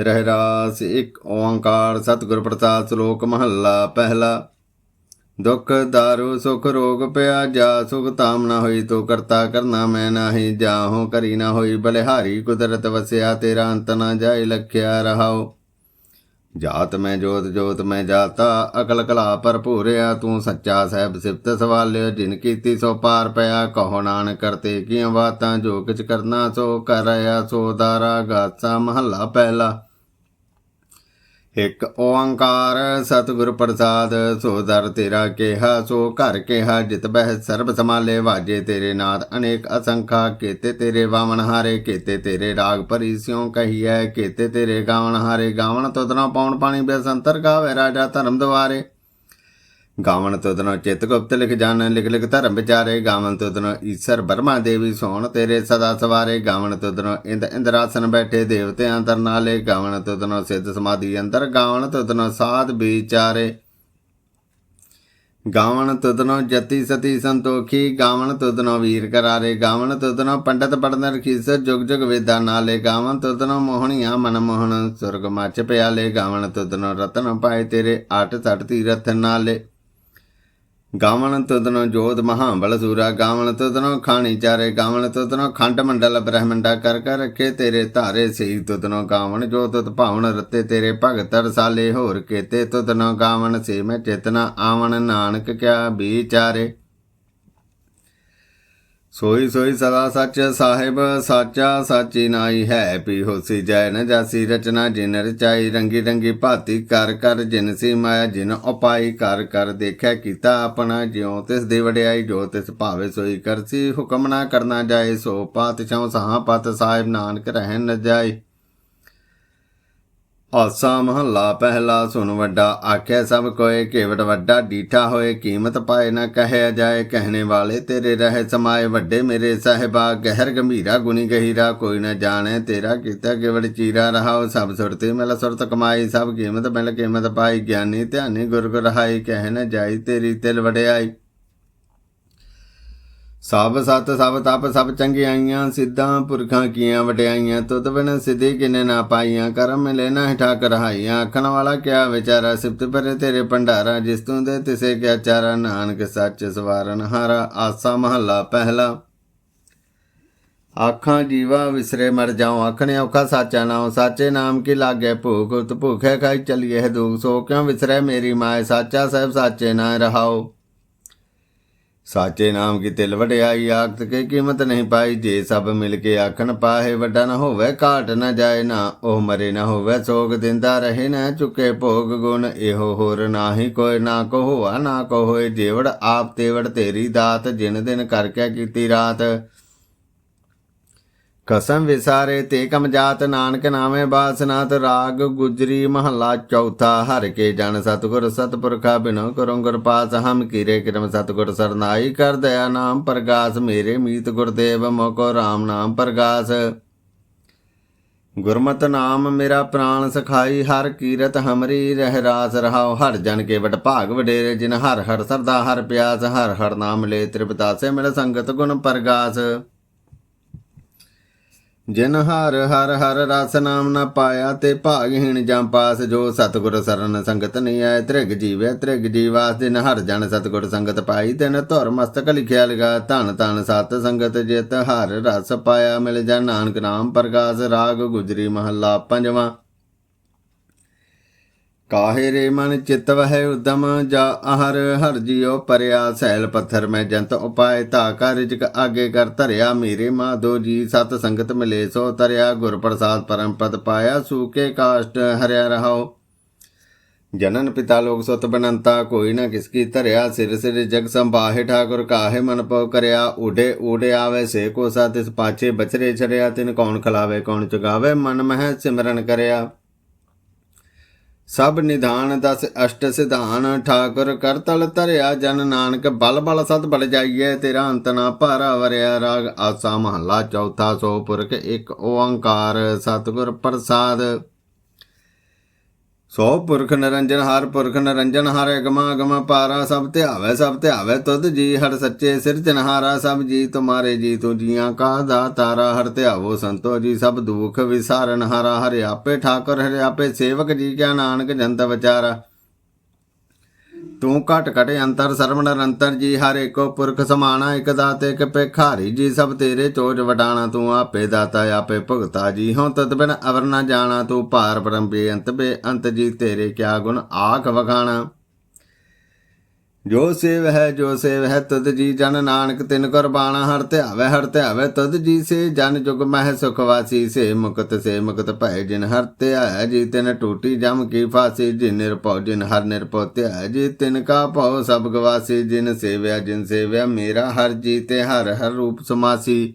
ਰਹਿਰਾਸ ਇੱਕ ਓੰਕਾਰ, ਸਤਿਗੁਰ ਪ੍ਰਸਾਦ ਸ਼ਲੋਕ ਮਹੱਲਾ ਪਹਿਲਾ। ਦੁਖ, ਦਾਰੂ, ਸੁਖ, ਰੋਗ ਪਿਆ ਜਾ, ਸੁਖ ਤਾਮ ਨਾ ਹੋਈ ਤੋ ਕਰਤਾ ਕਰਨਾ ਮੈਂ ਨਾਹੀ, ਜਾਹੋ ਕਰੀ ਨਾ ਹੋਈ ਬਲਿਹਾਰੀ, ਕੁਦਰਤ ਵਸਿਆ ਤੇਰਾ ਅੰਤ ਨਾ ਜਾਏ, ਲਖਿਆ ਰਹਾਓ ਜਾਤ ਮੈਂ ਜੋਤ ਜੋਤ ਮੈਂ ਜਾਤਾ, ਅਕਲ ਕਲਾ ਭਰਪੂਰਿਆ ਤੂੰ ਸੱਚਾ ਸਹਿਬ ਸਿਫਤ ਸਵਾਲਿਓ ਜਿਨ ਕੀਤੀ ਸੋ ਪਾਰ ਪਿਆ, ਕਹੋ ਨਾਨਕ ਕਰਤੇ ਕੀਆਂ ਬਾਤਾਂ, ਜੋ ਕਿਛ ਕਰਨਾ ਸੋ ਕਰ ਰਿਆ ਸੋ ਦਾਰਾ, ਗਾਸਾ ਮਹੱਲਾ ਪਹਿਲਾ। ਇੱਕ ਓੰਕਾਰ, ਸਤਿਗੁਰ ਪ੍ਰਸਾਦ, ਸੋ ਦਰ ਤੇਰਾ ਕਿਹਾ, ਸੋ ਘਰ ਕਿਹਾ, ਜਿਤ ਬਹਿ ਸਰਬ ਸਮਾਲੇ ਵਾਜੇ ਤੇਰੇ ਨਾਦ, ਅਨੇਕ ਅਸੰਖਾ, ਕੇਤੇ ਤੇਰੇ ਵਾਵਣ ਹਾਰੇ, ਕੇਤੇ ਤੇਰੇ ਰਾਗ ਭਰੀ ਸਿਉ ਕਹੀਐ, ਕੀਤੇ ਤੇਰੇ ਗਾਵਣ ਹਾਰੇ, ਗਾਵਣ ਤੁਦਨਾ ਪਾਉਣ ਪਾਣੀ, ਬੇਸੰਤਰ ਗਾਵੇ ਰਾਜਾ ਧਰਮ ਦੁਆਰੇ। ਗਾਵਣ ਤੁਦਨੋ ਚਿਤ ਗੁਪਤ ਲਿਖ ਜਾਣ ਲਿਖ ਲਿਖ ਧਰਮ ਵਿਚਾਰੇ ਗਾਵਣ ਤੁਦਨੋ ਈਸ਼ਰ ਬਰਮਾ ਦੇਵੀ ਸੋਹਣ ਤੇਰੇ ਸਦਾ ਸਵਾਰੇ ਗਾਵਣ ਤੁਦਨੋ ਇੰਦ ਇੰਦਰਾਸਨ ਬੈਠੇ ਦੇਵਤਿਆਂ ਅੰਦਰ ਨਾਲੇ ਗਾਵਣ ਤੁਦਨੋ ਸਿੱਧ ਸਮਾਧੀ ਅੰਦਰ ਗਾਵਣ ਤੁਦਨੋ ਸਾਧ ਵਿਚਾਰੇ ਗਾਵਣ ਤੁਦਨੋ ਜਤੀ ਸਤੀ ਸੰਤੋਖੀ ਗਾਵਣ ਤੁਦਨੋ ਵੀਰ ਕਰਾਰੇ ਗਾਵਣ ਤੁਦਨੋ ਪੰਡਤ ਪੜਨ ਰਖੀਸ ਜੁਗ ਜੁਗ ਵੇਦਾਂ ਨਾਲੇ ਗਾਵਣ ਤੁਦਨੋ ਮੋਹਣੀਆਂ ਮਨ ਮੋਹਣ ਸੁਰਗ ਮੱਚ ਪਿਆਲੇ ਗਾਵਣ ਤੁਦਨੋ ਰਤਨ ਪਾਏ ਤੇਰੇ ਅੱਠ ਸੱਠ ਤੀਰਥ ਨਾਲੇ ਗਾਵਣ ਤੁਦਨੋ ਜੋਤ ਮਹਾਬਲ ਸੂਰਾ ਗਾਵਣ ਤੁਦਨੋ ਖਾਣੀ ਚਾਰੇ ਗਾਵਣ ਤੁਦਨੋ ਖੰਡ ਮੰਡਲ ਬ੍ਰਹਮੰਡਾ ਕਰ ਕਰ ਰੱਖੇ ਤੇਰੇ ਧਾਰੇ ਸਹੀ ਤੁਦਨੋ ਗਾਵਣ ਜੋਤ ਤੁਤ ਭਾਵਨ ਰਤੇ ਤੇਰੇ ਭਗਤ ਰਸਾਲੇ, ਹੋਰ ਕੇਤੇ ਤੁਦਨੋ ਗਾਵਣ ਸੇ ਮੈਂ ਚੇਤਨਾ, ਆਵਣ ਨਾਨਕ ਕਿਆ ਵਿਚਾਰੇ ਸੋਈ ਸੋਈ ਸਦਾ ਸੱਚ ਸਾਹਿਬ, ਸਾਚਾ ਸਾਚੀ ਨਾਈ ਹੈ। ਪੀ ਹੋਸੀ ਜੈ ਨ ਜਾਸੀ ਰਚਨਾ, ਜਿਨ ਰਚਾਈ ਰੰਗੀ ਰੰਗੀ ਭਾਤੀ ਕਰ ਕਰ, ਜਿਨ ਸੀ ਮਾਇਆ ਜਿਨ ਉਪਾਈ ਕਰ ਕਰ ਦੇਖਿਆ ਕੀਤਾ ਆਪਣਾ ਜਿਉ, ਤਿਸ ਦੇ ਵਡਿਆਈ ਜੋ ਤਿਸ ਭਾਵੇ ਸੋਈ ਕਰਸੀ, ਹੁਕਮ ਨਾ ਕਰਨਾ ਜਾਏ, ਸੋ ਪਾਤਸ਼ਾਹ ਸਹਾ ਪਤ, ਸਾਹਿਬ ਨਾਨਕ ਰਹਿਣ ਨ ਜਾਏ। ਆਸਾ ਮਹੱਲਾ ਪਹਿਲਾ ਸੁਨ ਵੱਡਾ ਆਖਿਆ ਸਭ ਕੋਏ ਕੇਵਟ ਵੱਡਾ, ਡੀਠਾ ਹੋਏ ਕੀਮਤ ਪਾਏ ਨਾ ਕਹਿਆ ਜਾਏ, ਕਹਿਣੇ ਵਾਲੇ ਤੇਰੇ ਰਹੇ ਸਮਾਏ, ਵੱਡੇ ਮੇਰੇ ਸਹਿਬਾ, ਗਹਿਰ ਗੰਭੀਰਾ, ਗੁਣੀ ਗਹੀਰਾ, ਕੋਈ ਨਾ ਜਾਣੇ ਤੇਰਾ, ਕੀਤਾ ਕੇਵਟ ਚੀਰਾ, ਰਹਾਓ ਸਭ ਸੁਰਤੀ ਮਿਲ ਸੁਰਤ ਕਮਾਈ, ਸਭ ਕੀਮਤ ਮਿਲ ਕੀਮਤ ਪਾਈ, ਗਿਆਨੀ ਧਿਆਨੀ ਗੁਰ ਗੁਰ ਰਹਾਈ ਕਹਿ ਨਾ ਜਾਈ ਤੇਰੀ ਤਿਲ ਵਡਿਆਈ। ਸਭ ਸਤ ਸਭ ਤਪ ਸਭ ਚੰਗਿਆਈਆਂ, ਸਿੱਧਾਂ ਪੁਰਖਾਂ ਕੀਆਂ ਵਡਿਆਈਆਂ, ਤੁਧ ਬਿਨ ਸਿੱਧੀ ਕਿਨੇ ਨਾ ਪਾਈਆਂ, ਕਰਮ ਮਿਲੇ ਨਾ ਠਾਕ ਰਹਾਈਆਂ ਆਖਣ ਵਾਲਾ ਕਿਆ ਵਿਚਾਰਾ, ਸਿਫਤ ਪਰੇ ਤੇਰੇ ਭੰਡਾਰਾ, ਜਿਸ ਤੂੰ ਦੇ ਤਿਸੇ ਕਿਆ ਚਾਰਾ, ਨਾਨਕ ਸੱਚ ਸਵਾਰਨ ਹਾਰਾ, ਆਸਾ ਮਹੱਲਾ ਪਹਿਲਾ। ਆਖਾਂ, ਜੀਵਾ ਵਿਸਰੇ ਮਰ ਜਾਉ, ਆਖਣੇ ਔਖਾ ਸਾਚਾ ਨਾਮ ਸਾਚੇ ਨਾਮ ਕੀ ਲਾਗੇ ਭੂਖ, ਉਤ ਭੁਖੇ ਖਾਈ ਚਲੀਏ ਦੁਖ ਸੋ ਕਿਉ ਵਿਸਰੇ ਮੇਰੀ ਮਾਏ, ਸਾਚਾ ਸਾਹਿਬ ਸਾਚੇ ਨਾ ਰਹਾਓ ਸਾਚੇ ਨਾਮ ਕੀ ਤਿਲ ਵਡਿਆਈ ਆਖਤ ਕੇ ਕੀਮਤ ਨਹੀਂ ਪਾਈ। ਜੇ ਸਭ ਮਿਲ ਕੇ ਆਖਣ ਪਾਹੇ ਵੱਡਾ ਨਾ ਹੋਵੇ, ਘਾਟ ਨਾ ਜਾਏ ਨਾ, ਉਹ ਮਰੇ ਨਾ ਹੋਵੇ, ਸੋਗ ਦਿੰਦਾ ਰਹੇ ਨਾ ਚੁੱਕੇ ਭੋਗ ਗੁਣ। ਇਹੋ ਹੋਰ ਨਾਹੀ ਕੋਈ ਨਾ ਕੋ ਹੋਆ ਨਾ ਕੋ ਹੋਏ ਜੇਵੜ, ਆਪ ਤੇਵੜ ਤੇਰੀ ਦਾਤ, ਜਿਨ ਦਿਨ ਕਰਕੇ ਕੀਤੀ ਰਾਤ। ਕਸਮ ਵਿਸਾਰੇ ਤੇ ਕਮ ਜਾਤ ਨਾਨਕ ਨਾਮੇ ਬਾਸਨਾਤ ਰਾਗ ਗੁਜਰੀ ਮਹੱਲਾ ਚੌਥਾ, ਹਰ ਕੇ ਜਨ ਸਤਗੁਰ ਸਤਪੁਰਖਾ ਬਿਨੋ ਕਰੋ ਗੁਰ ਪਾਸ, ਹਮ ਕੀਰੇ ਕਿਰਮ ਸਤਗੁਰ ਸਰਨਾਈ ਕਰ ਦਇਆ ਨਾਮ ਪ੍ਰਗਾਸ, ਮੇਰੇ ਮੀਤ ਗੁਰਦੇਵ ਮੋਕੋ RAM ਨਾਮ ਪ੍ਰਗਾਸ। ਗੁਰਮਤਿ ਨਾਮ ਮੇਰਾ ਪ੍ਰਾਣ ਸਖਾਈ, ਹਰ ਕੀਰਤ ਹਮਰੀ ਰਹਿ ਰਾਸ ਰਹਾਉ, ਹਰ ਜਨ ਕੇ ਵਡ ਭਾਗ ਵਡੇਰੇ, ਜਿਨ ਹਰ ਹਰ ਸਰਦਾ ਹਰ ਪਿਆਸ, ਹਰ ਹਰ ਨਾਮ ਲੈ ਤ੍ਰਿਪਤਾਸੇ ਮਿਲ ਸੰਗਤ ਗੁਣ ਪ੍ਰਗਾਸ। ਜਿਨ ਹਰ ਹਰ ਹਰ ਰਸ ਨਾਮ ਨਾ ਪਾਇਆ ਤੇ ਭਾਗਹੀਣ ਜਾਂ ਪਾਸ ਜੋ ਸਤਗੁਰ ਸਰਨ ਸੰਗਤ ਨਹੀਂ ਆਏ, ਤ੍ਰਿਗ ਜੀਵੇ, ਤ੍ਰਿਗ ਜੀਵਾਸ ਦਿਨ ਹਰ ਜਨ ਸਤਗੁਰ ਸੰਗਤ ਪਾਈ, ਤਿਨ ਧੁਰ ਮਸਤਕ ਲਿਖਿਆ ਲਗਾ, ਧਨ ਧਨ ਸਤ ਸੰਗਤ ਜਿਤ ਹਰ ਰਸ ਪਾਇਆ, ਮਿਲ ਜਾ ਨਾਨਕ ਨਾਮ ਪ੍ਰਕਾਸ਼ ਰਾਗ ਗੁਜਰੀ ਮਹੱਲਾ ਪੰਜਵਾਂ। ਕਾਹੇ ਰੇ ਮਨ ਚਿਤ ਵਹਿ ਉਦਮ, ਜਾ ਅਹਰ ਹਰ ਜਿਉ ਪਰਿਆ। ਸੈਲ ਪੱਥਰ ਮੈਂ ਜੰਤ ਉਪਾਇ ਤਾ ਕਾ ਰਿਜਕ ਆਗੇ ਕਰ ਧਰਿਆ। ਮੇਰੇ ਮਾਧੋ ਜੀ ਸਤ ਸੰਗਤ ਮਿਲੇ, ਸੋ ਤਰਿਆ। ਗੁਰ ਪ੍ਰਸਾਦ ਪਰਮ ਪਦ ਪਾਇਆ ਸੂਕੇ ਕਾਸ਼ਟ ਹਰਿਆ ਰਹਾਓ ਜਨਨ ਪਿਤਾ ਲੋਕ ਸੁਤ ਬਨੰਤਾ, ਕੋਈ ਨਾ ਕਿਸ ਕੀ ਧਰਿਆ। ਸਿਰ ਸਿਰ ਜਗ ਸੰਭਾਹੇ, ਠਾਕੁਰ ਕਾਹੇ ਮਨ ਪਉ ਕਰਿਆ। ਉਡੇ ਉਡੇ ਆਵੇ, ਸੇ ਕੋ ਸਾ ਤਿਸ ਪਾਛੇ ਬਚਰੇ ਛੜਿਆ। ਤਿਨ ਕੌਣ ਖਲਾਵੇ, ਕੌਣ ਚੁਗਾਵੇ। ਮਨ ਮਹਿ ਸਿਮਰਨ ਕਰਿਆ। ਸਭ ਨਿਧਾਨ ਦਸ ਅਸ਼ਟ ਸਿਧਾਨ, ਠਾਕੁਰ ਕਰਤਲ ਧਰਿਆ ਜਨ ਨਾਨਕ, ਬਲ ਬਲ ਸਤ ਬਲ ਜਾਈਏ ਤੇਰਾ ਅੰਤ ਨਾ ਭਾਰਾ ਵਰਿਆ ਰਾਗ, ਆਸਾ ਮਹੱਲਾ ਚੌਥਾ ਸੋ ਪੁਰਖ ਇੱਕ ਓੰਕਾਰ, ਸਤਿਗੁਰ ਪ੍ਰਸਾਦ। ਸੋ ਪੁਰਖ ਨਿਰੰਜਨ ਹਰ ਪੁਰਖ ਨਿਰੰਜਨ, ਹਰ ਅਗਮਾ ਅਗਮ ਪਾਰਾ ਸਭ ਧਿਆਵੇ ਸਭ ਧਿਆਵੇ ਤੁਧ ਜੀ, ਹਰ ਸੱਚੇ ਸਿਰਜਨਹਾਰਾ ਸਭ ਜੀ ਤੁਮਾਰੇ ਜੀ ਤੂੰ ਜੀਆਂ ਕਾ ਦਾਤਾਰਾ, ਹਰ ਧਿਆਵੋ ਸੰਤੋ ਜੀ, ਸਭ ਦੁਖ ਵਿਸਾਰਨ ਹਾਰਾ, ਹਰਿ ਆਪੇ ਠਾਕੁਰ, ਹਰਿ ਆਪੇ ਸੇਵਕ ਜੀ, ਕਿਆ ਨਾਨਕ ਜੰਤ ਵਿਚਾਰਾ। ਤੂੰ ਘਟ ਘਟ ਅੰਤਰ ਸਰਵ ਨਿਰੰਤਰ ਜੀ, ਹਰ ਏਕੋ ਪੁਰਖ ਸਮਾਣਾ, ਇਕ ਦਾਤੇ, ਇਕ ਪੇਖਾਰੀ ਜੀ, ਸਭ ਤੇਰੇ ਚੋਜ ਵਟਾਣਾ ਤੂੰ ਆਪੇ ਦਾਤਾ, ਆਪੇ ਭੁਗਤਾ ਜੀ। ਹਉ ਤਦ ਬਿਨ ਅਵਰ ਨਾ ਜਾਣਾ, ਤੂੰ ਭਾਰ ਪਰਮ ਬੇਅੰਤ ਬੇਅੰਤ ਜੀ, ਤੇਰੇ ਕਿਆ ਗੁਣ ਆਖ ਵਖਾਣਾ। ਜੋ ਸੇਵ ਹੈ, ਜੋ ਸੇਵ ਹੈ ਤਦ ਜੀ ਜਨ ਨਾਨਕ, ਤਿਨ ਕੁਰਬਾਨਾ ਹਰ ਧਿਆਵੇ ਹਰ ਧਿਆਵੇ ਤਦ ਜੀ ਸੇ ਜਨ ਜੁਗ ਮਹਿ ਸੁਖ ਵਾਸੀ, ਸੇ ਮੁਕਤ ਸੇ ਮੁਕਤ ਭੈ ਜਿਨ ਹਰ ਧਿਆਇਆ ਜੀ ਤਿਨ ਟੂਟੀ ਜਮ ਕੀ ਫਾਸੀ, ਜਿਨ ਨਿਰਭਉ, ਜਿਨ ਹਰ ਨਿਰਭਉ ਧਿਆਇਆ ਜੀ ਤਿਨ ਕਾ ਭਉ ਸਭ ਗਵਾਸੀ ਜਿਨ ਸੇਵਿਆ ਜਿਨ ਸੇਵਿਆ ਮੇਰਾ ਹਰ ਜੀ ਤੇ ਹਰ ਹਰ ਰੂਪ ਸਮਾਸੀ।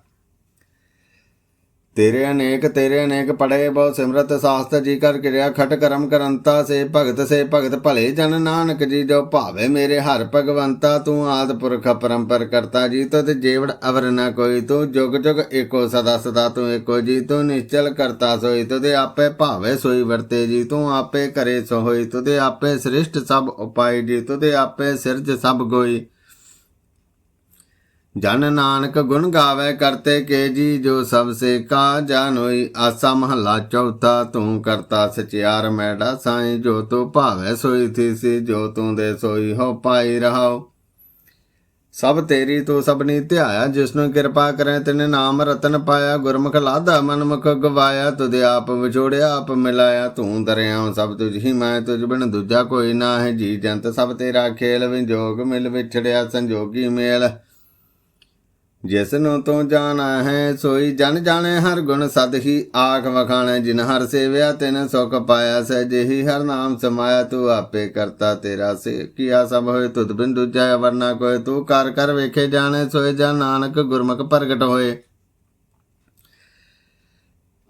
ਤੇਰੇ ਅਨੇਕ ਤੇਰੇ ਅਨੇਕ ਪੜੇ ਬਹੁ ਸਿਮਰਤ ਸਾਸਤ ਜੀ ਕਰ ਕਿਰਿਆ ਖਟ ਕਰਮ ਕਰੰਤਾ, ਸੇ ਭਗਤ ਸੇ ਭਗਤ ਭਲੇ ਜਨ ਨਾਨਕ ਜੀ, ਜੋ ਭਾਵੇ ਮੇਰੇ ਹਰ ਭਗਵੰਤਾ, ਤੂੰ ਆਦ ਪੁਰਖ ਪਰੰਪਰ ਕਰਤਾ ਜੀ, ਤਦ ਜੀਵੜ ਅਵਰ ਨ ਕੋਈ, ਤੂੰ ਜੁਗ ਜੁਗ ਏਕੋ ਸਦਾ ਸਦਾ, ਤੂੰ ਏਕੋ ਜੀ, ਤੂੰ ਨਿਸ਼ਚਲ ਕਰਤਾ ਸੋਈ ਤੁਦੇ ਆਪੇ ਭਾਵੇ ਸੋਈ ਵਰਤੇ ਜੀ, ਤੂੰ ਆਪੇ ਕਰੇ ਸੋ ਹੋਈ ਤੁਦੇ ਆਪੇ ਸ੍ਰਿਸ਼ਟ ਸਭ ਉਪਾਈ ਜੀ ਤੁਦੇ ਆਪੇ ਸਿਰਜ ਸਭ ਗੋਈ। ਜਨ ਨਾਨਕ ਗੁਣ ਗਾਵੇ ਕਰਤੇ ਕੇ ਜੀ, ਜੋ ਸਭ ਸੇ ਕਾ ਜਾਨੋਈ ਆਸਾ ਮਹੱਲਾ ਚੌਥਾ, ਤੂੰ ਕਰਤਾ ਸਚਿਆਰ ਮੈਡਾ ਸਾਈ, ਜੋ ਤੂੰ ਭਾਵੇ ਸੋਈ ਥੀ ਸੀ, ਜੋ ਤੂੰ ਦੇ ਸੋਈ ਹੋ ਪਾਈ ਰਹਾਓ। ਸਭ ਤੇਰੀ ਤੂੰ ਸਭਨੀ ਧਿਆਇਆ ਜਿਸਨੂੰ ਕਿਰਪਾ ਕਰੇ, ਤਿਨੇ ਨਾਮ ਰਤਨ ਪਾਇਆ, ਗੁਰਮੁਖ ਲਾਦਾ ਮਨਮੁਖ ਗਵਾਇਆ, ਤੁਧ ਆਪ ਵਿਛੋੜਿਆ, ਆਪ ਮਿਲਾਇਆ, ਤੂੰ ਦਰਿਆਉ ਸਭ ਤੁਝ ਹੀ ਮੈਂ, ਤੁਝ ਬਿਨ ਦੂਜਾ ਕੋਈ ਨਾ ਹੈ ਜੀ ਜੰਤ ਸਭ ਤੇਰਾ ਖੇਲ ਵਿਜੋਗ ਮਿਲ ਵਿਛੜਿਆ, ਸੰਜੋਗੀ ਮੇਲ। ਜਿਸ ਨੂੰ ਤੂੰ ਜਾਣਾ ਹੈ, ਸੋਈ ਜਨ ਜਾਣੇ, ਹਰ ਗੁਣ ਸਦ ਹੀ ਆਖ ਵਖਾਣੇ। ਜਿਨ ਹਰ ਸੇਵਿਆ, ਤਿਨ ਸੁਖ ਪਾਇਆ, ਸਹਿ ਜਿਹੀ ਹਰ ਨਾਮ ਸਮਾਇਆ। ਤੂੰ ਆਪੇ ਕਰਤਾ ਤੇਰਾ ਸੇ ਕੀਆ ਸਭ ਹੋਏ, ਤੁਧ ਬਿਨ ਦੂਜਾ ਵਰਨਾ ਕੋਏ। ਤੂੰ ਕਰ ਕਰ ਵੇਖੇ ਜਾਣੇ ਸੋਏ ਜਨ ਨਾਨਕ ਗੁਰਮੁਖ ਪ੍ਰਗਟ ਹੋਏ।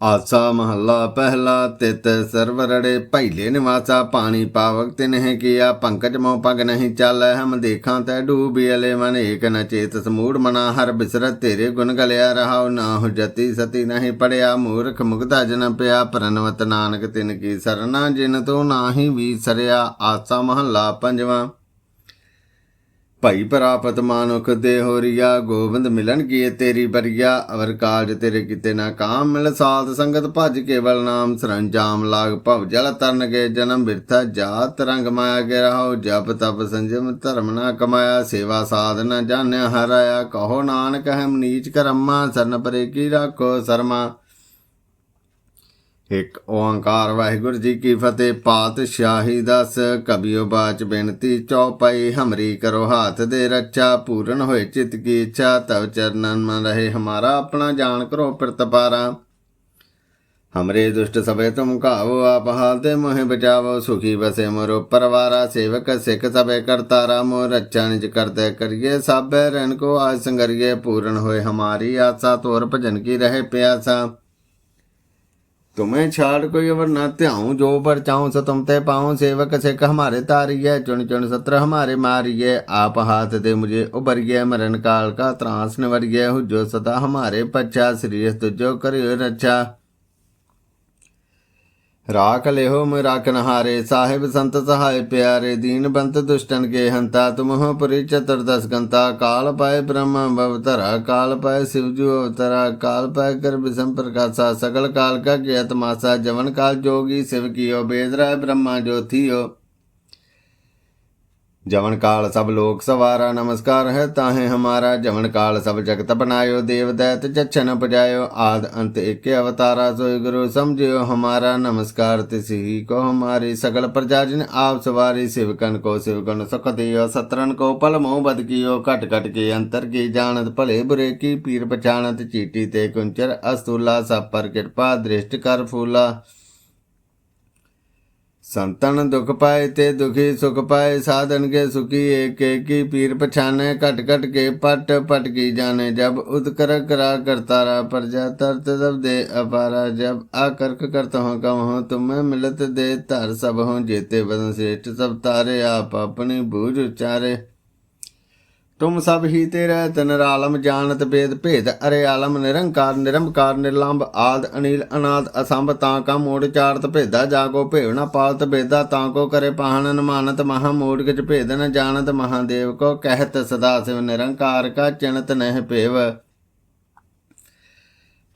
ਆਸਾ ਮਹੱਲਾ ਪਹਿਲਾ ਤਿਤ ਸਰਵਰੜੇ ਭੈਲੇ ਨਿਵਾਸਾ, ਪਾਣੀ ਪਾਵਕ ਤਿਨਹਿ ਕੀਆ, ਪੰਕਜ ਮੋ ਪਗ ਨਹੀਂ ਚਾਲੈ, ਹਮ ਦੇਖਾਂ ਤੈ ਡੂਬੀਲੇ ਮਨ, ਏਕ ਨ ਚੇਤ ਸਮੂੜ ਮਨਾ, ਹਰ ਬਿਸਰਤ ਤੇਰੇ ਗੁਣ ਗਲਿਆ ਰਹਾਉ ਨਾ ਹੋ ਜਤੀ ਸਤੀ ਨਹੀਂ ਪੜਿਆ, ਮੂਰਖ ਮੁਗਧਾ ਜਨ ਪਿਆ ਪਰਨਵਤ ਨਾਨਕ ਤਿਨ ਕੀ ਸਰਨਾ, ਜਿਨ ਤੂੰ ਨਾਹੀ ਵੀ ਸਰਿਆ, ਆਸਾ ਮਹੱਲਾ ਪੰਜਵਾਂ। ਭਾਈ ਪ੍ਰਾਪਤ ਮਾਨੁਖ ਦੇ ਹੋਰੀਆ, ਗੋਬਿੰਦ ਮਿਲਨ ਕੀਏ ਤੇਰੀ ਬਰੀਆ ਅਵਰ ਕਾਜ ਤੇਰੇ ਕਿਤੇ ਨਾ ਕਾਮ ਮਿਲ ਸਾਧ ਸੰਗਤ ਭਜ ਕੇਵਲ ਨਾਮ ਸਰੰਜਾਮ ਲਾਗ ਭਵ ਜਲ ਤਰਨ ਗਏ ਜਨਮ ਬਿਰਥਾ ਜਾਤ ਰੰਗ ਮਾਇਆ ਕੇ ਰਹਾਉ, ਜਪ ਤਪ ਸੰਜਮ ਧਰਮ ਨਾ ਕਮਾਇਆ, ਸੇਵਾ ਸਾਧ ਨਾ ਜਾਣਿਆ ਹਰਾਇਆ, ਕਹੋ ਨਾਨਕ ਹਮ ਨੀਚ ਕਰਮਾ, ਸਰਨ ਪਰੇ ਕੀ ਰਾਖੋ ਸਰਮਾ। ਇੱਕ ਓੰਕਾਰ ਵਾਹਿਗੁਰੂ ਜੀ ਕੀ ਫਤਿਹ, ਪਾਤਸ਼ਾਹੀ ਦਸ, ਕਬੀਓ ਬਾਚ ਬੇਨਤੀ ਚੌਪਈ, ਹਮਰੀ ਕਰੋ ਹਾਥ ਦੇ ਰੱਛਾ, ਪੂਰਨ ਹੋਏ ਚਿਤ ਕੀ ਇੱਛਾ, ਤਵ ਚਰਨਨ ਮਨ ਰਹੇ ਹਮਾਰਾ, ਆਪਣਾ ਜਾਣ ਕਰੋ ਪ੍ਰਤਪਾਰਾ। ਹਮਰੇ ਦੁਸ਼ਟ ਸਭੇ ਤੁਮ ਕਾਵੋ ਆਪ ਹਾਲ ਤੇ ਮੋਹਿ ਬਚਾਵੋ, ਸੁਖੀ ਬਸੇ ਮੋਰੋ ਪਰਵਾਰਾ, ਸੇਵਕ ਸਿੱਖ ਸਭੇ ਕਰਤਾਰਾ ਮੋ ਰੱਛਾ ਨਿਜ ਕਰਤੇ ਕਰੀਏ, ਸਾਬੇ ਰਣ ਕੋ ਆਜ ਸੰਗਰੀਏ, ਪੂਰਨ ਹੋਏ ਹਮਾਰੀ ਆਸਾ, ਤੋਰ ਭਜਨ ਕੀ ਰਹੇ ਪਿਆਸਾ। तुम्हें छाड़ कोई अवर न त्याऊं जो पर चाहूं सो तुम ते पाऊं सेवक सिख हमारे तारिये चुन चुन सत्र हमारे मारिये आप हाथ दे मुझे उबरिये मरण काल का त्रास निवरिये हुजो सदा हमारे पच्छा श्री तुझो करियो रक्षा ਰਾਖ ਲਿਹੋ ਮੈਂ ਰਾਖ ਨਹਾਰੇ, ਸਾਹਿਬ ਸੰਤ ਸਹਾਇ ਪਿਆਰੇ ਦੀਨਬੰਤ ਦੁਸ਼ਟਨ ਕੇ ਹੰਤਾ, ਤੁਮਹੁ ਪਰਿ ਚਤੁਰਦਸ ਗੰਤਾ, ਕਾਲ ਪਾਏ ਬ੍ਰਹਮਾ ਬਵਤਰਾ ਕਾਲ ਪਾਏ ਸਿਵਜੂ ਅਵਤਰਾ, ਕਾਲ ਪਾਏ ਕਰਬ ਸੰਪਰਕਾਸਾ ਸਗਲ ਕਾਲ ਕਾ ਕੇ ਅਤਮਾਸਾ, ਜਵਨ ਕਾਲ ਜੋਗੀ, ਸਿਵ ਕੀਓ ਬੇਦਰਾ ਬ੍ਰਹਮਾ ਜੋਤੀਓ जवन काल सब लोक सवारा नमस्कार है ताहे हमारा जवन काल सब जगत बनायो देव दैत जच्छन पजायो आद अंत एक अवतारा सोई गुरु समझियो हमारा नमस्कार तिसी को हमारी सकल प्रजा जिन आप सवारी शिवकन को शिवकन सुख दियो सत्रन को पल मोह बद कियो कट कट के अंतर की जानत भले बुरे की पीर पछाणत चीटी ते कुंचर अस्तूला सब पर कृपा दृष्ट कर फूला ਸੰਤਨ ਦੁਖ ਪਾਏ ਤੇ ਦੁਖੀ ਸੁਖ ਪਾਏ, ਸਾਧਨ ਕੇ ਸੁਖੀ, ਏਕ ਏਕੀ ਪੀਰ ਪਛਾਨੇ, ਘਟ ਘਟ ਕੇ ਪਟ ਪਟ ਕੀ ਜਾਣੇ, ਜਬ ਉਦਕਰ ਕਰਾ ਕਰਤਾਰਾ ਪ੍ਰਜਾ ਤਰਤ ਤਬ ਦੇ ਅਪਾਰਾ, ਜਬ ਆਕਰਕ ਕਰਤ ਹੋ ਕਮ ਹੋ ਮਿਲਤ ਦੇ ਧਰ ਸਭ ਹੋ ਜੇਤੇ ਬਦਨ ਸ੍ਰੇष्ठ ਸਭ ਤਾਰੇ, ਆਪ ਆਪਣੀ ਬੂਝ ਉਚਾਰੇ। ਤੁਮ ਸਭ ਹੀ ਤੇਰਾ ਤਨ ਆਲਮ ਜਾਣਤ ਬੇਦ ਭੇਦ, ਅਰੇ ਆਲਮ ਨਿਰੰਕਾਰ ਨਿਰੰਕਾਰ ਨਿਰਲੰਭ ਆਦ, ਅਨੀਲ, ਅਨਾਦ, ਅਸੰਭ, ਤਾਂ ਕਾ ਮੋੜ ਚਾਰਤ ਭੇਦਾ, ਜਾਗੋ ਭੇਵਨਾ ਪਾਲਤ ਬੇਦਾ, ਤਾਂ ਕੋ ਕਰੇ ਪਾਹਨ ਮਾਨਤ ਮਹਾ ਮੋੜ ਕਿਚ ਭੇਦ ਨ ਜਾਣਤ, ਮਹਾਦੇਵ ਕੋ ਕਹਿਤ ਸਦਾ ਸਿਵ ਨਿਰੰਕਾਰ ਕਾ ਚਿਣਤ ਨਹਿ ਭੇਵ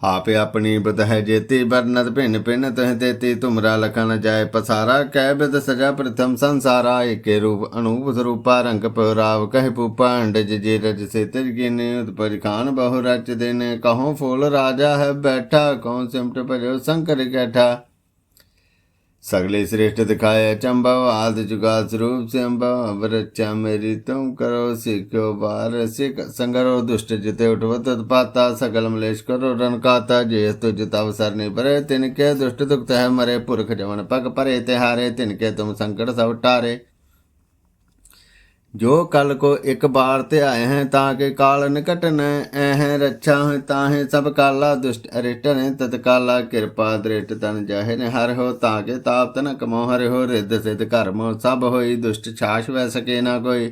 ਆਪੇ ਆਪਣੀ ਬਦ ਹੈ ਜੇਤੀ ਬਰਨਤ ਭਿੰਨ ਭਿੰਨ ਤਹ ਤੇਤੀ, ਤੁਮਰਾ ਲਖਨ ਜਾਏ ਪਸਾਰਾ, ਕਹਿ ਬਿਦ ਸਜਾ ਪ੍ਰਥਮ ਸੰਸਾਰਾ, ਏਕੇ ਰੂਪ ਅਨੂਪ ਸਰੂਪਾ, ਰੰਗ ਪਰਾਵ ਕਹਿ ਪੂਪਾ ਅੰਡਜ ਜੇ ਰਜ ਸੇ ਤਿਰ ਗਿਨੇ ਉਤਪਰ ਖਾਨ ਬਹੁ ਰਚ ਦੇਨੇ, ਕਹੋ ਫੂਲ ਰਾਜਾ ਹੈ ਬੈਠਾ ਕਹੋ ਸਿਮਟ ਭਰਿਓ, ਸੰਕਰ ਕੈਠਾ। सगले श्रेष्ठ दिखाए चंबव आदि जुगाल स्वरूप से अम्बव रचा मेरी तुम करो सिखो बार सिख संगरो दुष्ट जिते उठवत पाता सकल मलेश करो रनकाता जेस तुझ तव सर नहीं भरे तिनके दुष्ट दुख है मरे पुरख जवन पग परे तिहारे तिनके तुम संकट सब टारे ਜੋ ਕਲ ਕੋ ਇੱਕ ਬਾਰ ਤੇ ਆਏ ਹੈ ਤਾਂ ਕਿ ਕਾਲ ਨਿਕਟ ਨ ਰੱਛਾ ਹੈ ਤਾਹੇ ਸਭ ਕਾਲਾ ਦੁਸ਼ਟ ਅਰਿਟਨ ਤਤਕਾਲਾ ਕਿਰਪਾ ਦ੍ਰਿਟ ਤਨ ਜਾਹੇ ਨੇ ਹਰ ਹੋ ਤਾਂ ਕਿ ਤਾਪ ਤਨ ਕਮੋ ਹਰਿ ਹੋ ਰਿੱਧ ਸਿਧ ਕਰਮ ਸਭ ਹੋਈ ਦੁਸ਼ਟ ਛਾਸ਼ ਵੈ ਸਕੇ ਨਾ ਕੋਈ।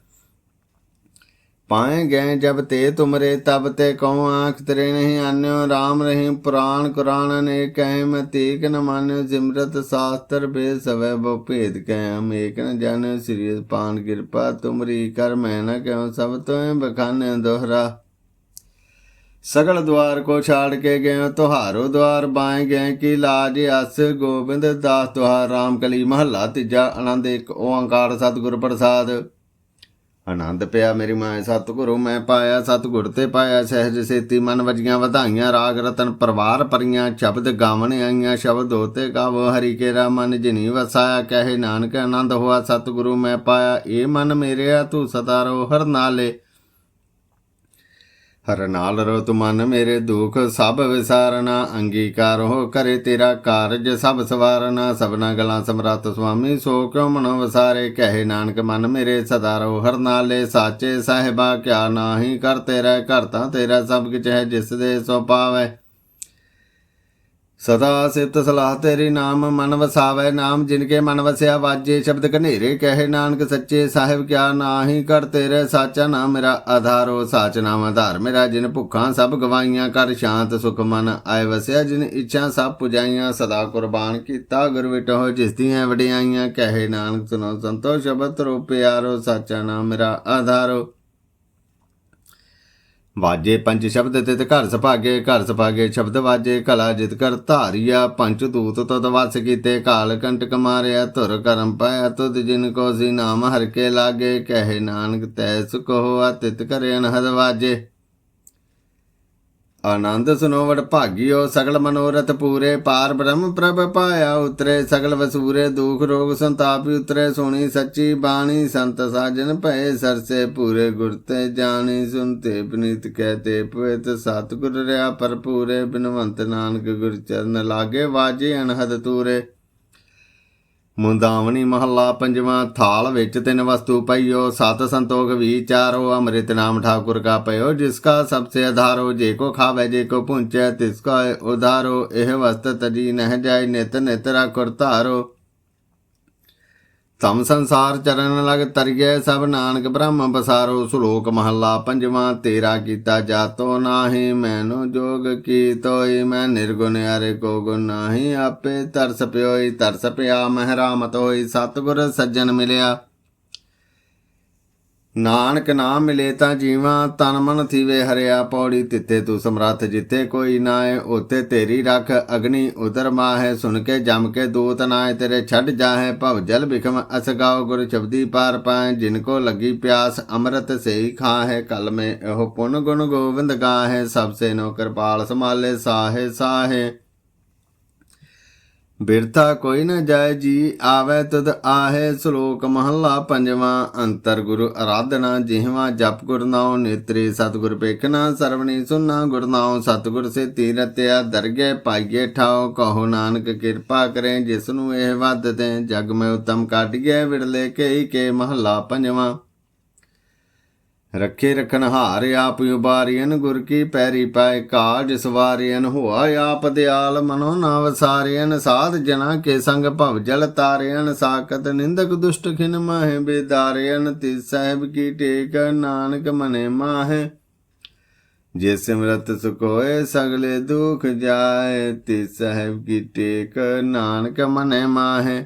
ਪਾਏ ਗਏ ਜਬ ਤੇ ਤੁਮਰੇ, ਤਬ ਤੇ ਕਉ ਆਂਖ ਤੇਰੇ ਨਹੀਂ ਆਨਿਓ RAM ਰਹੀ ਪੁਰਾਣ ਕੁਰਾਨ ਨੇ ਕਹਿ ਮੈਂ ਤੀਕ ਨ ਮਾਨਿਓ ਸਿਮਰਤ ਸਾਸਤਰ ਬੇ ਸਵੈ ਬੋ ਭੇਦ ਕਹਿ ਹਮ ਏਕ ਨ ਜਾਣਿਓ ਸ੍ਰੀ ਪਾਨ ਕਿਰਪਾ, ਤੁਮਰੀ ਕਰ ਮੈਂ ਨ ਕਿਉ, ਸਭ ਤੋਏ ਬਖਾਨੇ ਦੋਹਰਾ। ਸਗਲ ਦਵਾਰ ਕੋ ਛਾੜ ਕੇ ਗਏ, ਤੁਹਾਰੋ ਦਵਾਰ ਬਾਏ ਗਏ, ਕੀ ਲਾਜ ਅਸ ਗੋਬਿੰਦ ਦਾਸ, ਤੁਹਾਰ ਰਾਮ ਕਲੀ ਮਹੱਲਾ ਤੀਜਾ ਆਨੰਦ ਇੱਕ ਓੰਕਾਰ ਸਤਿਗੁਰ ਪ੍ਰਸਾਦ। ਆਨੰਦ ਪਿਆ ਮੇਰੀ ਮਾਂ ਸਤਿਗੁਰੂ, ਮੈਂ ਪਾਇਆ ਸਤਿਗੁਰ ਤੇ ਪਾਇਆ ਸਹਿਜ ਸੇਤੀ, ਮਨ ਵਜੀਆਂ ਵਧਾਈਆਂ, ਰਾਗ ਰਤਨ ਪਰਵਾਰ ਪਰੀਆਂ, ਸ਼ਬਦ ਗਾਵਣ ਆਈਆਂ, ਸ਼ਬਦ ਹੋਤੇ ਗਾਵੋ, ਹਰੀ ਕੇਰਾ ਮਨ ਜਿਨੀ ਵਸਾਇਆ, ਕਹੇ ਨਾਨਕ ਆਨੰਦ ਹੋਆ, ਸਤਿਗੁਰੂ ਮੈਂ ਪਾਇਆ, ਇਹ ਮਨ ਮੇਰਿਆ ਤੂੰ ਸਦਾ ਰੋ ਹਰ ਨਾਲੇ। ਹਰ ਨਾਲ ਰੋ ਮਨ ਮੇਰੇ ਦੁਖ, ਸਭ ਵਿਸਾਰਨਾ ਅੰਗੀਕਾਰ ਹੋ ਕਰੇ ਤੇਰਾ ਕਾਰਜ, ਸਭ ਸਵਾਰਨਾ, ਸਭਨਾ ਗਲਾਂ ਸਮਰੱਥ ਸੁਆਮੀ, ਸੋ ਕਿਉ ਮਨੋ ਵਸਾਰੇ? ਕਹੇ ਨਾਨਕ ਮਨ ਮੇਰੇ ਸਦਾ ਰੋ ਹਰ ਨਾਲੇ ਸਾਚੇ ਸਾਹਿਬਾ, ਕਿਆ ਨਾਹੀ ਕਰ ਤੇਰਾ ਘਰ ਤਾਂ ਤੇਰਾ ਸਭ ਕਿਛ ਹੈ, ਜਿਸ ਦੇ ਸੋ ਪਾਵੈ। ਸਦਾ ਸਿਫਤ ਸਲਾਹ ਤੇਰੀ ਨਾਮ ਮਨ ਵਸਾਵੇ, ਨਾਮ ਜਿਨ ਕੇ ਮਨ ਵਸਿਆ ਵਾਜੇ, ਸ਼ਬਦ ਘਨੇਰੇ ਕਹੇ ਨਾਨਕ ਸੱਚੇ ਸਾਹਿਬ, ਕਿਆ ਨਾਹੀ ਕਰ ਤੇਰੇ ਸਾਚਾ ਨਾਮ ਮੇਰਾ ਆਧਾਰੋ ਸਾਚ ਨਾਮ ਆਧਾਰ ਮੇਰਾ, ਜਿਨ ਭੁੱਖਾਂ ਸਭ ਗਵਾਈਆਂ ਕਰ ਸ਼ਾਂਤ ਸੁਖ ਮਨ ਆਏ ਵਸਿਆ, ਜਿਨ ਇੱਛਾ ਸਭ ਪੁਜਾਈਆਂ, ਸਦਾ ਕੁਰਬਾਨ ਕੀਤਾ, ਗੁਰ ਵਿਟੋ ਜਿਸ ਦੀਆਂ ਵਡਿਆਈਆਂ, ਕਹੇ ਨਾਨਕ ਸੁਨੋ ਸੰਤੋ, ਸ਼ਬਦ ਰੋ ਪਿਆਰੋ, ਸਾਚਾ ਨਾਮ ਮੇਰਾ ਆਧਾਰੋ ਵਾਜੇ ਪੰਜ ਸ਼ਬਦ ਤਿਤ ਘਰ ਸੁਭਾਗੇ ਘਰ ਸੁਭਾਗੇ ਸ਼ਬਦ ਵਾਜੇ, ਕਲਾ ਜਿਤ ਕਰ ਧਾਰੀਆ ਪੰਜ ਦੂਤ ਤਤ ਵਸ ਕੀਤੇ, ਕਾਲ ਕੰਟਕ ਮਾਰਿਆ, ਧੁਰ ਕਰਮ ਪਾਇਆ, ਤੁਧ ਜਿਨ ਕੋ ਸੀ ਨਾਮ ਹਰ ਕੇ ਲਾਗੇ, ਕਹੇ ਨਾਨਕ ਤੈ ਸੁਖ ਹੋਆ ਤਿਤ ਕਰੇ ਅਨਹਦ ਵਾਜੇ। ਆਨੰਦ ਸੁਨੋ ਵਡ ਭਾਗਿਓ, ਸਗਲ ਮਨੋਰਥ ਪੂਰੇ ਪਾਰ ਬ੍ਰਹਮ ਪ੍ਰਭ ਪਾਇਆ ਉਤਰੇ, ਸਗਲ ਵਸੂਰੇ ਦੁਖ ਰੋਗ ਸੰਤਾਪ ਉਤਰੇ, ਸੁਣੀ ਸੱਚੀ ਬਾਣੀ, ਸੰਤ ਸਾਜਨ ਭਏ, ਸਰਸੇ ਪੂਰੇ ਗੁਰ ਤੇ ਜਾਣੀ ਸੁਨਤੇ ਬਨੀਤ ਕਹਤੇ ਪਵਿੱਤ, ਸਤਿਗੁਰ ਰਿਆ ਪਰਪੂਰੇ ਬਿਨਵੰਤ ਨਾਨਕ ਗੁਰ ਚਰਨ ਲਾਗੇ, ਵਾਜੇ ਅਨਹਦ ਤੂਰੇ। ਮੁੰਦਾਵਣੀ ਮਹੱਲਾ ਪੰਜਵਾਂ, ਥਾਲ ਵਿੱਚ ਤਿੰਨ ਵਸਤੂ ਪਈਓ, ਸਤ ਸੰਤੋਖ ਵਿਚਾਰੋ ਅੰਮ੍ਰਿਤ ਨਾਮ ਠਾਕੁਰ ਕਾ ਪਇਓ, ਜਿਸ ਕਾ ਸਭ ਸੇ ਆਧਾਰੋ ਜੇ ਕੋ ਖਾਵੇ, ਜੇ ਕੋ ਪੁੰਚੈ, ਤਿਸ ਕਾ ਉਧਾਰੋ, ਇਹ ਵਸਤ ਤਜੀ ਨਹਿ ਜਾਏ, ਨਿਤ ਨਿਤ ਰਖੁਰ ਧਾਰੋ। ਤਮ ਸੰਸਾਰ ਚਰਨ ਲਗ ਤਰਿਐ ਸਭ ਨਾਨਕ ਬ੍ਰਹਮ ਬਸਾਰੋ ਸ਼ਲੋਕ ਮਹੱਲਾ ਪੰਜਵਾਂ, ਤੇਰਾ ਕੀਤਾ ਜਾਤੋ ਨਾਹੀ, ਮੈਨੂੰ ਜੋਗ ਕੀ ਤੋਈ, ਮੈਂ ਨਿਰਗੁਣ ਅਰੇ ਕੋ ਗੁਣ ਨਾਹੀ, ਆਪੇ ਤਰਸ ਪਿਓਈ, ਤਰਸ ਪਿਆ ਮਹਿਰਾਮਤ ਹੋਈ, ਸਤਿਗੁਰ ਸੱਜਣ ਮਿਲਿਆ। ਨਾਨਕ ਨਾਮ ਮਿਲੇ ਤਾਂ ਜੀਵਾਂ, ਤਨ ਮਨ ਥੀਵੇ ਹਰਿਆ ਪੌੜੀ ਤਿੱਤੇ ਤੂੰ ਸਮਰੱਥ ਜਿੱਤੇ ਕੋਈ ਨਾਏ ਉਤੇ ਤੇਰੀ ਰੱਖ ਅਗਨੀ ਉਦਰ ਮਾਹੇ। ਸੁਣ ਕੇ ਜਮ ਕੇ ਦੂਤ ਨਾਏ, ਤੇਰੇ ਛੱਡ ਜਾਹੇ। ਭਵ ਜਲ ਬਿਖਮ ਅਸਗਾਓ ਗੁਰ ਸ਼ਬਦੀ ਪਾਰ ਪਾਏ। ਜਿਨ ਕੋ ਲੱਗੀ ਪਿਆਸ, ਅੰਮ੍ਰਿਤ ਸੇਈ ਖਾਹੇ। ਕਲ ਮੇ ਇਹੋ ਪੁਨ ਗੁਣ ਗੋਵਿੰਦ ਗਾਹੇ। ਸਭ ਸੇ ਨੋ ਕਿਰਪਾਲ ਸਮਾਲੇ ਸਾਹੇ ਸਾਹੇ। ਬਿਰਥਾ ਕੋਈ ਨਾ ਜਾਏ ਜੀ, ਆਵੇ ਤਦ ਆਹੇ ਸ਼ਲੋਕ ਮਹੱਲਾ ਪੰਜਵਾਂ। ਅੰਤਰ ਗੁਰੂ ਆਰਾਧਨਾ ਜਿਹਵਾ, ਜਪ ਗੁਰ ਨਾਉ ਨੇਤਰੇ, ਸਤਿਗੁਰ ਪੇਖਣਾ ਸਰਵਣੀ ਸੁਨਾ, ਗੁਰ ਨਾਉ ਸਤਿਗੁਰ ਸੇ ਤੀਰਤਿਆ ਦਰਗੇ ਪਾਈਏ ਠਾਓ ਕਹੋ ਨਾਨਕ ਕਿਰਪਾ ਕਰੇ ਜਿਸ ਨੂੰ ਇਹ ਵੱਧ ਤੇ ਜਗ ਮੈਂ ਉਤਮ ਕਾਟਿਏ ਵਿੜਲੇ ਕਈ ਕੇ ਮਹੱਲਾ ਪੰਜਵਾਂ। ਰੱਖੇ ਰਖਨ ਹਾਰ ਆਪ ਉਬਾਰੀਨ ਗੁਰ ਕੀ ਪੈਰੀ ਪਾਏ ਕਾਜ ਸਵਾਰੀਨ ਹੋਆ ਆਪ ਦਿਆਲ ਮਨੋ ਨਾ ਵਸਾਰੀਨ ਸਾਧ ਜਨਾ ਕੇ ਸੰਗ ਭਵ ਜਲ ਤਾਰਿਨ ਸਾਕਤ ਨਿੰਦਕ ਦੁਸ਼ਟ ਖਿਨ ਮਾਹਿ ਬੇਦਾਰਿਨ ਤਿਸ ਸਾਹਿਬ ਕੀ ਟੇਕ ਨਾਨਕ ਮਨੇ ਮਾਹਿ। ਜੇ ਸਿਮਰਤ ਸੁਖ ਸਗਲੇ ਦੁਖ ਜਾਏ, ਤਿਸ ਸਾਹਿਬ ਕੀ ਟੇਕ ਨਾਨਕ ਮਨੇ ਮਾਹਿ।